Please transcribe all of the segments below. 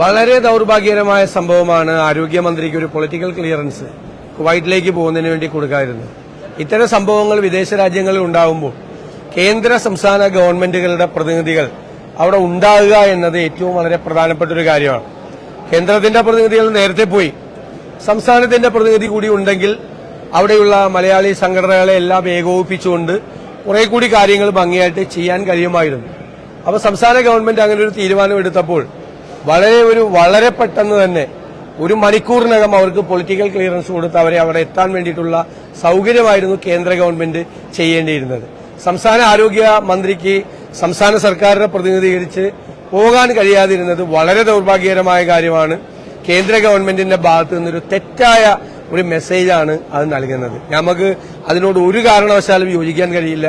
വളരെ ദൗർഭാഗ്യകരമായ സംഭവമാണ് ആരോഗ്യമന്ത്രിക്ക് ഒരു പൊളിറ്റിക്കൽ ക്ലിയറൻസ് കുവൈറ്റിലേക്ക് പോകുന്നതിന് വേണ്ടി കൊടുക്കാതിരുന്നത്. ഇത്തരം സംഭവങ്ങൾ വിദേശ രാജ്യങ്ങളിൽ ഉണ്ടാകുമ്പോൾ കേന്ദ്ര സംസ്ഥാന ഗവൺമെന്റുകളുടെ പ്രതിനിധികൾ അവിടെ ഉണ്ടാകുക എന്നത് ഏറ്റവും വളരെ പ്രധാനപ്പെട്ട ഒരു കാര്യമാണ്. കേന്ദ്രത്തിന്റെ പ്രതിനിധികൾ നേരത്തെ പോയി. സംസ്ഥാനത്തിന്റെ പ്രതിനിധി കൂടി ഉണ്ടെങ്കിൽ അവിടെയുള്ള മലയാളി സംഘടനകളെ എല്ലാം ഏകോപിപ്പിച്ചുകൊണ്ട് കുറെ കൂടി കാര്യങ്ങൾ ഭംഗിയായിട്ട് ചെയ്യാൻ കഴിയുമായിരുന്നു. അപ്പോൾ സംസ്ഥാന ഗവൺമെന്റ് അങ്ങനെ ഒരു തീരുമാനം എടുത്തപ്പോൾ വളരെ ഒരു വളരെ പെട്ടെന്ന് തന്നെ ഒരു മണിക്കൂറിനകം അവർക്ക് പൊളിറ്റിക്കൽ ക്ലിയറൻസ് കൊടുത്ത് അവരെ അവിടെ എത്താൻ വേണ്ടിയിട്ടുള്ള സൗകര്യമായിരുന്നു കേന്ദ്ര ഗവൺമെന്റ് ചെയ്യേണ്ടിയിരുന്നത്. സംസ്ഥാന ആരോഗ്യ മന്ത്രിക്ക് സംസ്ഥാന സർക്കാരിനെ പ്രതിനിധീകരിച്ച് പോകാൻ കഴിയാതിരുന്നത് വളരെ ദൗർഭാഗ്യകരമായ കാര്യമാണ്. കേന്ദ്ര ഗവൺമെന്റിന്റെ ഭാഗത്ത് നിന്നൊരു തെറ്റായ ഒരു മെസ്സേജാണ് അത് നൽകുന്നത്. നമുക്ക് അതിനോട് ഒരു കാരണവശാലും യോജിക്കാൻ കഴിയില്ല.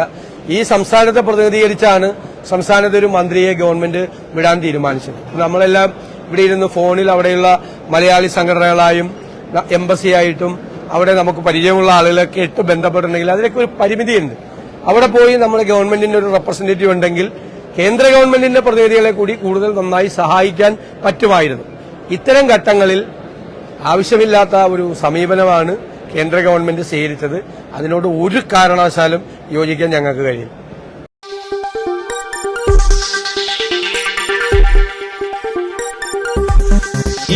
ഈ സംസ്ഥാനത്തെ പ്രതിനിധീകരിച്ചാണ് സംസ്ഥാനത്തെ ഒരു മന്ത്രിയെ ഗവൺമെന്റ് വിടാൻ തീരുമാനിച്ചത് നമ്മളെല്ലാം ഇവിടെ ഇരുന്ന് ഫോണിൽ അവിടെയുള്ള മലയാളി സംഘടനകളായും എംബസി ആയിട്ടും അവിടെ നമുക്ക് പരിചയമുള്ള ആളുകളൊക്കെ ഇട്ട് ബന്ധപ്പെട്ടുണ്ടെങ്കിൽ അതിലൊക്കെ ഒരു പരിമിതിയുണ്ട്. അവിടെ പോയി നമ്മൾ ഗവൺമെന്റിന്റെ ഒരു റെപ്രസെന്റേറ്റീവ് ഉണ്ടെങ്കിൽ കേന്ദ്ര ഗവൺമെന്റിന്റെ പ്രതിനിധികളെ കൂടി കൂടുതൽ നന്നായി സഹായിക്കാൻ പറ്റുമായിരുന്നു. ഇത്തരം ഘട്ടങ്ങളിൽ ആവശ്യമില്ലാത്ത ഒരു സമീപനമാണ് കേന്ദ്ര ഗവൺമെന്റ് സ്വീകരിച്ചത്. അതിനോട് ഒരു കാരണവശാലും യോജിക്കാൻ ഞങ്ങൾക്ക് കഴിയും